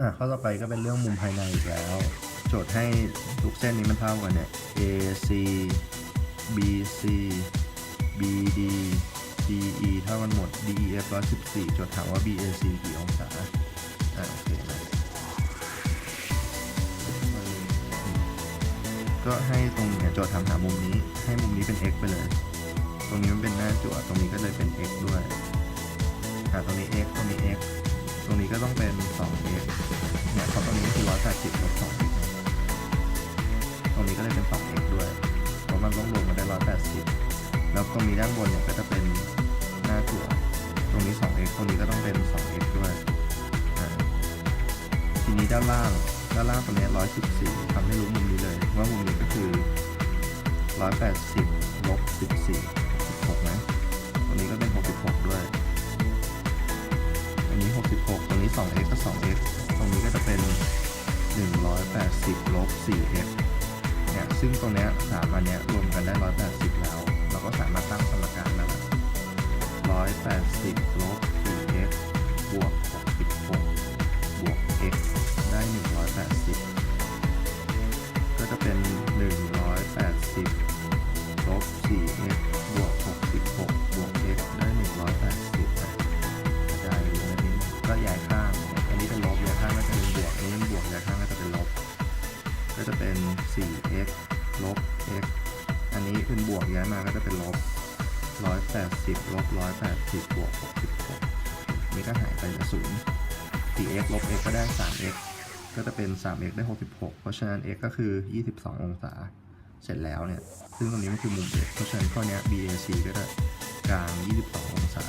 อะข้อต่อไปก็เป็นเรื่องมุมภายในอีกแล้ว โจทย์ให้ทุกเส้นนี้มันเท่ากันเนี่ย AC BC BD DE เท่ากันหมด DEF 114โจทย์ถามว่า BAC กี่องศาอะโอเคนะก็ให้ตรงเนี่ยโจทย์ถามหามุมนี้ ให้มุมนี้เป็น x ไปเลย ตรงนี้มันเป็นหน้าจั่วตรงนี้ก็เลยเป็น x ด้วยหาตรงนี้ x ตรงนี้ x ตรงนี้ก็ต้องเป็น 2x ต้องรวมกันได้ 180 แล้วตรงนี้ด้านบนเนี่ยก็จะเป็นหน้าจั่วตรงนี้ 2x ตรงนี้ก็ต้องเป็น 2x ด้วยทีนี้ด้านล่างด้านล่างตรงนี้ 114ทำให้รู้มุมนี้เลยว่ามุมนี้ก็คือ 180ลบ14 16นะตรงนี้ก็เป็น 66 ด้วยอันนี้ 66 ตรงนี้ 2x ก็ 2x ตรงนี้ก็จะเป็น 180ลบ 4x เนี่ยซึ่งตรงนี้สามอันนี้รวมกันได้ 180 แล้ว เราก็สามารถตั้งสมการได้180ลบ 4x บวก 66 บวก x ได้ 180 ก็จะเป็น 180ลบ 4x บวก 66 บวก x ได้ 180นะกระจายเลยนิดนึงก็ย้าย ก็จะเป็น 4x ลบ x อันนี้เป็นบวกย้ายมาก็จะเป็นลบ 180 ลบ 180 บวก 66 นี่ก็หายไปเหลือศูนย์ 4x ลบ x ก็ได้ 3x ก็จะเป็น 3x ได้ 66 เพราะฉะนั้น x ก็คือ 22 องศา เสร็จแล้วเนี่ย ซึ่งตรงนี้มันคือมุม x เพราะฉะนั้นข้อนี้ BAC ก็จะกลาง 22 องศา